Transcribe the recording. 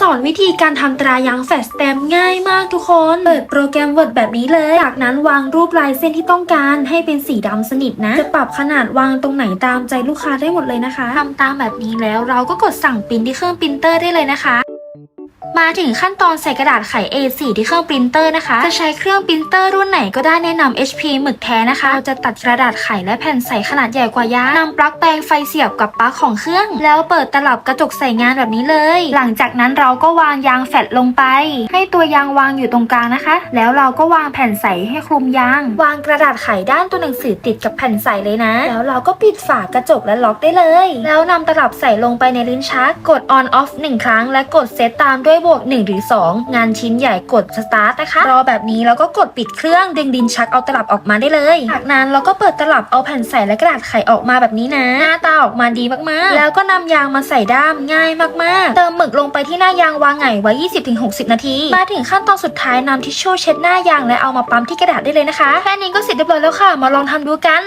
สอนวิธีการทำตรายางแฟลชสแตมง่ายมากทุกคน เปิดโปรแกรม Word แบบนี้เลย จากนั้นวางรูปลายเส้นที่ต้องการให้เป็นสีดำสนิทนะ จะปรับขนาดวางตรงไหนตามใจลูกค้าได้หมดเลยนะคะทำตามแบบนี้แล้วเราก็กดสั่งปริ้นที่เครื่องปรินเตอร์ได้เลยนะคะ มาถึงขั้นตอนใส่กระดาษไข A4 ที่เครื่องปรินเตอร์นะคะ จะใช้เครื่องปรินเตอร์รุ่นไหนก็ได้แนะนำ HP หมึกแท้นะคะ เราจะตัดกระดาษไขและแผ่นใสขนาดใหญ่กว่ายางนำปลั๊กแปลงไฟเสียบกับปลั๊กของเครื่อง แล้วเปิดตลับกระจกใส่งานแบบนี้เลย หลังจากนั้นเราก็วางยางแฟลตลงไป ให้ตัวยางวางอยู่ตรงกลางนะคะ แล้วเราก็วางแผ่นใสให้คลุมยาง วางกระดาษไขด้านตัวหนังสือติดกับแผ่นใสเลยนะ แล้วเราก็ปิดฝากระจกและล็อกได้เลย แล้วนำตลับใส่ลงไปในลิ้นชัก กด on off 1 ครั้ง และกดเซตตามด้วยบวก1หรือ2 งานชิ้นใหญ่กด start นะคะ รอแบบนี้แล้วก็กดปิดเครื่องดึงดินชักเอาตลับออกมาได้เลย จากนั้นเราก็เปิดตลับเอาแผ่นใสและกระดาษไขออกมาแบบนี้นะ หน้าตาออกมาดีมากๆ แล้วก็นำยางมาใส่ด้ามง่ายมากๆ เติมหมึกลงไปที่หน้ายางวางไงไว้ 20-60 นาที มาถึงขั้นตอนสุดท้ายนำทิชชู่เช็ดหน้ายางและเอามาปั๊มที่กระดาษได้เลยนะคะ แค่นี้ก็เสร็จเรียบร้อยแล้วค่ะ มาลองทำดูกัน